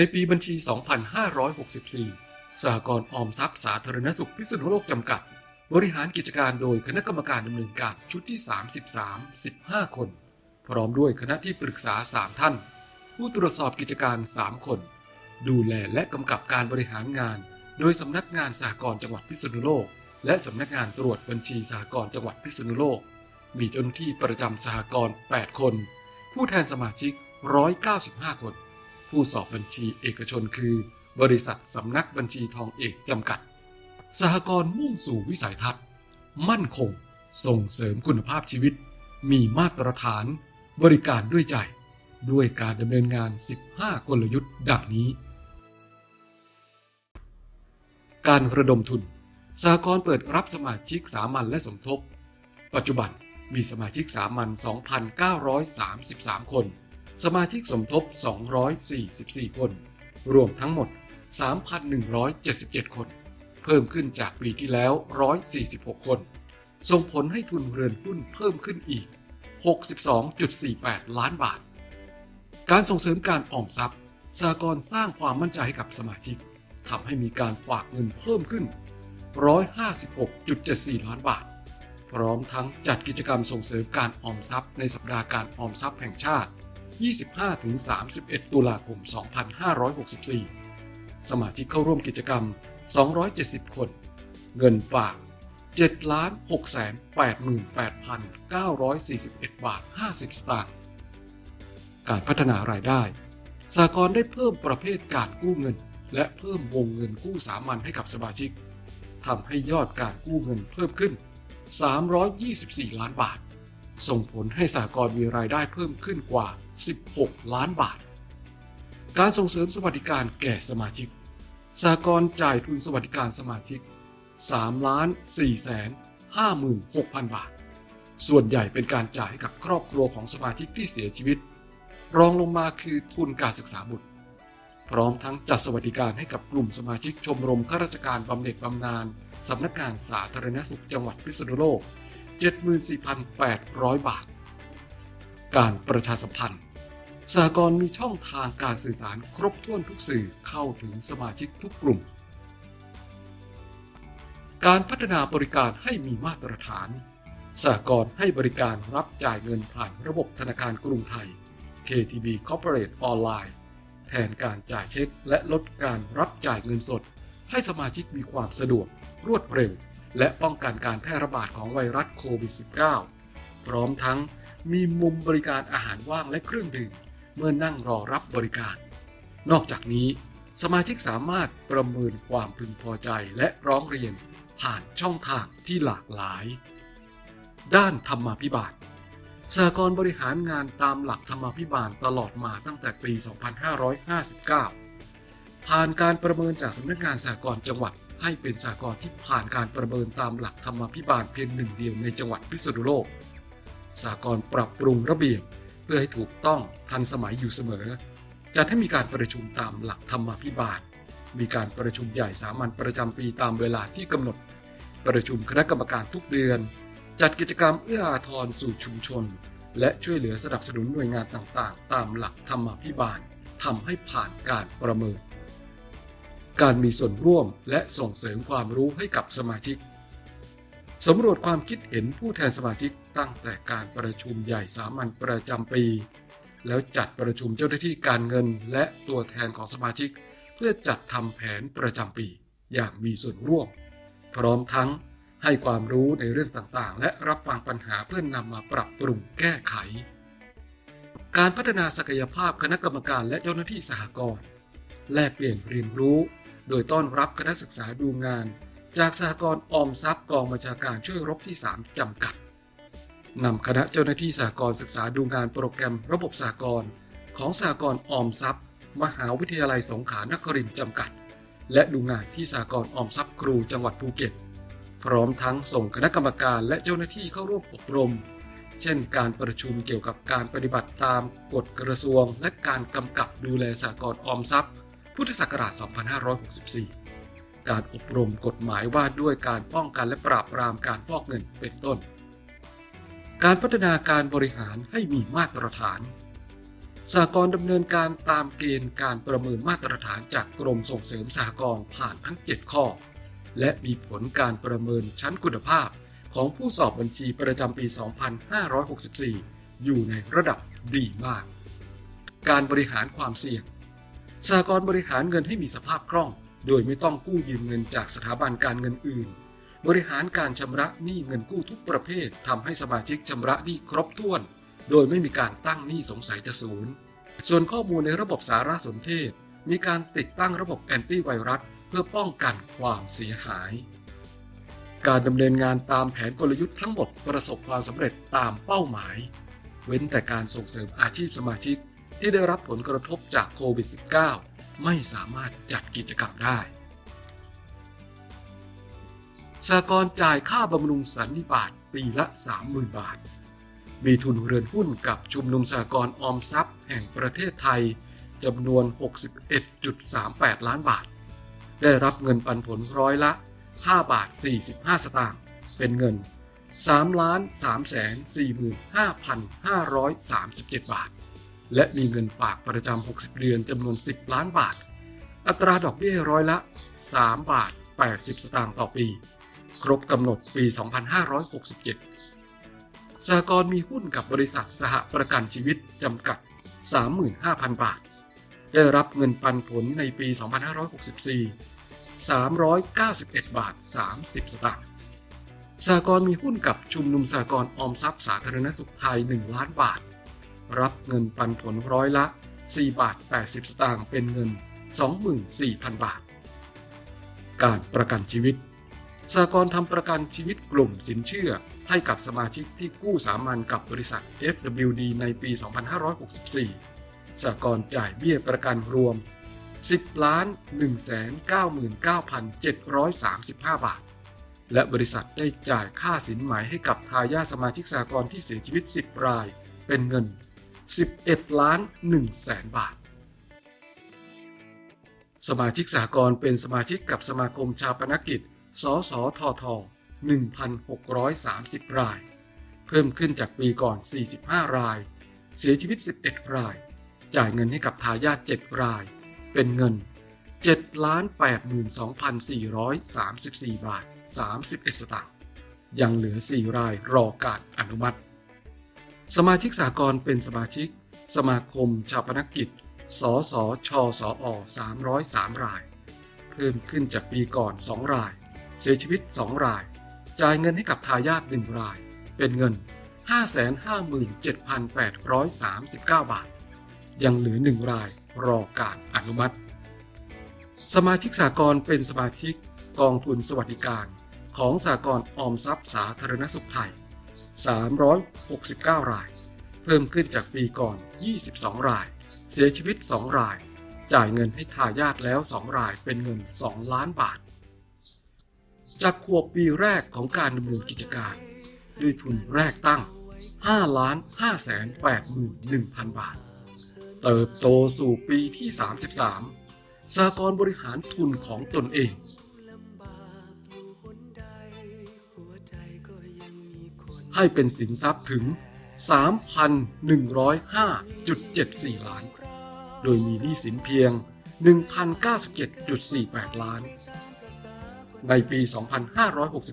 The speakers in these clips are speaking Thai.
ในปีบัญชี 2564 สหกรณ์ออมทรัพย์สาธารณสุขพิษณุโลกจำกัด บริหารกิจการโดยคณะกรรมการดำเนินการชุดที่ 33 15 คน พร้อมด้วยคณะที่ปรึกษา 3 ท่าน ผู้ตรวจสอบกิจการ 3 คน ดูแลและกำกับการบริหารงาน โดยสำนักงานสหกรณ์จังหวัดพิษณุโลก และสำนักงานตรวจบัญชีสหกรณ์จังหวัดพิษณุโลก มีเจ้าหน้าที่ประจำสหกรณ์ 8 คน ผู้แทนสมาชิก 195 คน ผู้สอบบัญชีเอกชนคือ บริษัทสำนักบัญชีทองเอกจำกัด สหกรณ์มุ่งสู่วิสัยทัศน์ มั่นคง ส่งเสริมคุณภาพชีวิต มีมาตรฐาน บริการด้วยใจ ด้วยการดำเนินงาน 15 กลยุทธ์ดังนี้ การระดมทุน สหกรณ์เปิดรับสมาชิกสามัญและสมทบ ปัจจุบันมีสมาชิกสามัญ2,933 คน สมาชิกสมทบ 244 คน รวมทั้งหมด 3,177 คน เพิ่มขึ้นจากปีที่แล้ว 146 คน ส่งผลให้ทุนเรือนหุ้นเพิ่มขึ้นอีก 62.48 ล้านบาท การส่งเสริมการออมทรัพย์สหกรสร้างความมั่นใจให้กับสมาชิกทำให้มีการฝากเงินเพิ่มขึ้น 156.74 ล้านบาท พร้อมทั้งจัดกิจกรรมส่งเสริมการออมทรัพย์ในสัปดาห์การออมทรัพย์แห่งชาติ 25-31 ตุลาคม 2564 สมาชิกเข้าร่วมกิจกรรม 270 คน เงินฝาก7ล้าน6แสน88,941 บาท 50 สตางค์ การพัฒนารายได้สหกรได้เพิ่มประเภทการกู้เงิน และเพิ่มวงเงินกู้สามัญให้กับสมาชิกทำให้ยอดการกู้เงินเพิ่มขึ้น 324 ล้านบาท ส่งผลให้สหกรมีรายได้เพิ่มขึ้นกว่า 16 ล้านบาท การส่งเสริมสวัสดิการแก่สมาชิกสหกรจ่ายทุนสวัสดิการสมาชิก3ล้าน4แสน56,000 บาท ส่วนใหญ่เป็นการจ่ายให้กับครอบครัวของสมาชิกที่เสียชีวิต รองลงมาคือทุนการศึกษาบุตร พร้อมทั้งจัดสวัสดิการให้กับกลุ่มสมาชิกชมรมข้าราชการบำเหน็จบำนาญสำนักงานสาธารณสุขจังหวัดพิษณุโลก 74,800 บาท การประชาสัมพันธ์ สหกรณ์มีช่องทางการสื่อสารครบถ้วนทุกสื่อเข้าถึงสมาชิกทุกกลุ่ม การพัฒนาบริการให้มีมาตรฐานสหกรณ์ให้บริการรับจ่ายเงินผ่านระบบธนาคารกรุงไทย KTB Corporate Online แทนการจ่ายเช็ค และลดการรับจ่ายเงินสด ให้สมาชิกมีความสะดวก รวดเร็ว และป้องกันการแพร่ระบาดของไวรัสโควิด -19 พร้อมทั้งมีมุมบริการอาหารว่างและเครื่องดื่ม เมื่อนั่งรอรับบริการ นอกจากนี้ สมาชิกสามารถประเมินความพึงพอใจและร้องเรียนผ่านช่องทางที่หลากหลาย ด้านธรรมาภิบาลสหกรณ์บริหารงานตามหลักธรรมาภิบาลตลอดมาตั้งแต่ปี 2559 ผ่านการประเมินจากสำนักงานสหกรณ์จังหวัดให้เป็นสหกรณ์ที่ผ่านการประเมินตามหลักธรรมาภิบาลเพียงหนึ่งเดียวในจังหวัดพิษณุโลกสหกรณ์ปรับปรุงระเบียบ พื่อให้ถูกต้องทันสมัยอยู่เสมอ จัดให้มีการประชุมตามหลักธรรมาภิบาล มีการประชุมใหญ่สามัญประจำปีตามเวลาที่กำหนด ประชุมคณะกรรมการทุกเดือน จัดกิจกรรมเอื้ออาทรสู่ชุมชน และช่วยเหลือสนับสนุนหน่วยงานต่างๆ ตามหลักธรรมาภิบาลทำให้ผ่านการประเมิน การมีส่วนร่วมและส่งเสริมความรู้ให้กับสมาชิก สำรวจความคิดเห็นผู้แทนสมาชิกตั้งแต่การประชุมใหญ่สามัญประจำปี แล้วจัดประชุมเจ้าหน้าที่การเงินและตัวแทนของสมาชิก เพื่อจัดทำแผนประจำปี อย่างมีส่วนร่วม พร้อมทั้งให้ความรู้ในเรื่องต่างๆ และรับฟังปัญหาเพื่อนนำมาปรับปรุงแก้ไข การพัฒนาศักยภาพคณะกรรมการและเจ้าหน้าที่สหกรณ์แลกเปลี่ยนเรียนรู้ โดยต้อนรับคณะศึกษาดูงาน จากสหกรณ์ออมทรัพย์กองบัญชาการช่วยรบที่ 3 จำกัดนำคณะเจ้าหน้าที่สหกรณ์ศึกษาดูงานโปรแกรมระบบสหกรณ์ของสหกรณ์ออมทรัพย์ มหาวิทยาลัยสงขลานครินทร์จำกัด และดูงานที่สหกรณ์ออมทรัพย์ครูจังหวัดภูเก็ต พร้อมทั้งส่งคณะกรรมการและเจ้าหน้าที่เข้าร่วมอบรม เช่น การประชุมเกี่ยวกับการปฏิบัติตามกฎกระทรวง และการกำกับดูแลสหกรณ์ออมทรัพย์ พุทธศักราช 2564 การอบรมกฎหมายว่าด้วยการป้องกันและปราบปรามการฟอกเงินเป็นต้น การพัฒนาการบริหารให้มีมาตรฐานสหกรดำเนินการตามเกณฑ์การประเมินมาตรฐานจากกรมส่งเสริมสหกรณ์ผ่านทั้ง 7 ข้อ และมีผลการประเมินชั้นคุณภาพของผู้สอบบัญชีประจำปี 2564 อยู่ในระดับดีมาก การบริหารความเสี่ยงสหกรบริหารเงินให้มีสภาพคล่อง โดยไม่ต้องกู้ยืมเงินจากสถาบันการเงินอื่น บริหารการชำระหนี้เงินกู้ทุกประเภททำให้สมาชิกชำระหนี้ครบถ้วน โดยไม่มีการตั้งหนี้สงสัยจะศูนย์ ส่วนข้อมูลในระบบสารสนเทศ มีการติดตั้งระบบแอนตี้ไวรัสเพื่อป้องกันความเสียหาย การดำเนินงานตามแผนกลยุทธ์ทั้งหมดประสบความสำเร็จตามเป้าหมาย เว้นแต่การส่งเสริมอาชีพสมาชิกที่ได้รับผลกระทบจากโควิด -19 ไม่สามารถจัดกิจกรรมได้สหกรจ่ายค่าบำรุงสันนิบาตปีละ 30,000 บาท มีทุนเรือนหุ้นกับชุมนุมสหกรออมทรัพย์แห่งประเทศไทยจำนวน 61.38 ล้านบาท ได้รับเงินปันผลร้อยละ 5 บาท 45 สตางค์ เป็นเงิน3ล้าน3แสน45,537 บาท และมีเงินฝากประจำ 60 เดือนจำนวน 10 ล้านบาท อัตราดอกเบี้ยร้อยละ 3 บาท 80 สตางค์ต่อปี ครบกำหนดปี 2567สหกรณ์มีหุ้นกับบริษัทสหประกันชีวิตจำกัด 35,000 บาท ได้รับเงินปันผลในปี 2564 391 บาท 30 สตางค์สหกรณ์มีหุ้นกับชุมนุมสหกรณ์ออมทรัพย์สาธารณสุขไทย 1 ล้านบาท รับเงินปันผลร้อยละ 4 บาท 80 สตางค์เป็นเงิน 24,000 บาท การประกันชีวิตสหกรทำประกันชีวิตกลุ่มสินเชื่อให้กับสมาชิกที่กู้สามัญกับบริษัท FWD ในปี 2564สหกรจ่ายเบี้ยประกันรวม 10ล้าน199,735 บาท และบริษัทได้จ่ายค่าสินไหมให้กับทายาทสมาชิกสหกรที่เสียชีวิต 10 ราย เป็นเงิน 11 ล้าน1แสนบาท สมาชิกสหกรณ์เป็นสมาชิกกับสมาคมชาปนกิจ สสทท 1,630 ราย เพิ่มขึ้นจากปีก่อน 45 ราย เสียชีวิต 11 ราย จ่ายเงินให้กับทายาท7ราย เป็นเงิน 7,82,434 บาท 31 สตางค์ ยังเหลือ 4 รายรอการอนุมัติ สมาชิกสหกรณ์เป็นสมาชิก สมาคมชาปนกิจ สสชสอ303 ราย เพิ่มขึ้นจากปีก่อน 2 ราย เสียชีวิต 2 ราย จ่ายเงินให้กับทายาท1ราย เป็นเงิน 557,839 บาท ยังเหลือ 1 รายรอการอนุมัติ สมาชิกสากลเป็นสมาชิกกองทุนสวัสดิการ ของสากลออมทรัพย์สาธารณสุขไทย 369 ราย เพิ่มขึ้นจากปีก่อน 22 ราย เสียชีวิต 2 ราย จ่ายเงินให้ทายาทแล้ว 2 รายเป็นเงิน 2 ล้านบาท จากขวบปีแรกของการดำเนินกิจการ ด้วยทุนแรกตั้ง 5 ล้าน5แสน8หมื่น1,000 บาท เติบโตสู่ปีที่ 33สากรบริหารทุนของตนเอง ให้เป็นสินทรัพย์ถึง 3,105.74 ล้าน โดยมีหนี้สินเพียง 1,097.48 ล้าน ในปี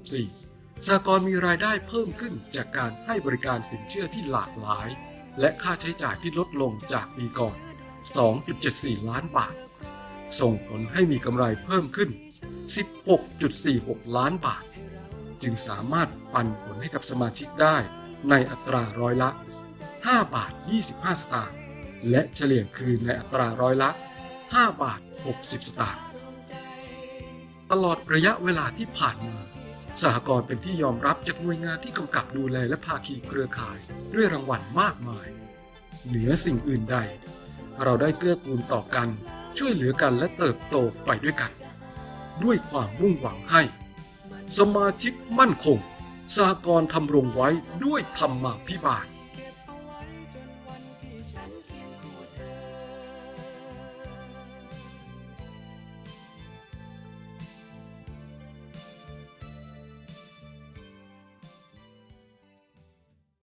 2564สากรมีรายได้เพิ่มขึ้นจากการให้บริการสินเชื่อที่หลากหลาย และค่าใช้จ่ายที่ลดลงจากปีก่อน 2.74 ล้านบาท ส่งผลให้มีกำไรเพิ่มขึ้น 16.46 ล้านบาท จึงสามารถปันผลให้กับสมาชิกได้ในอัตราร้อยละ 5 บาท 25 สตางค์และเฉลี่ยคืนในอัตราร้อยละ 5 บาท 60 สตางค์ตลอดระยะเวลาที่ผ่านมาสหกรณ์เป็นที่ยอมรับจากหน่วยงานที่กำกับดูแลและภาคีเครือข่ายด้วยรางวัลมากมาย เหนือสิ่งอื่นใด เราได้เกื้อกูลต่อกัน ช่วยเหลือกันและเติบโตไปด้วยกัน ด้วยความมุ่งหวังให้ สมาชิกมั่นคงสากรทำรงไว้ด้วยธรรมาภิบาล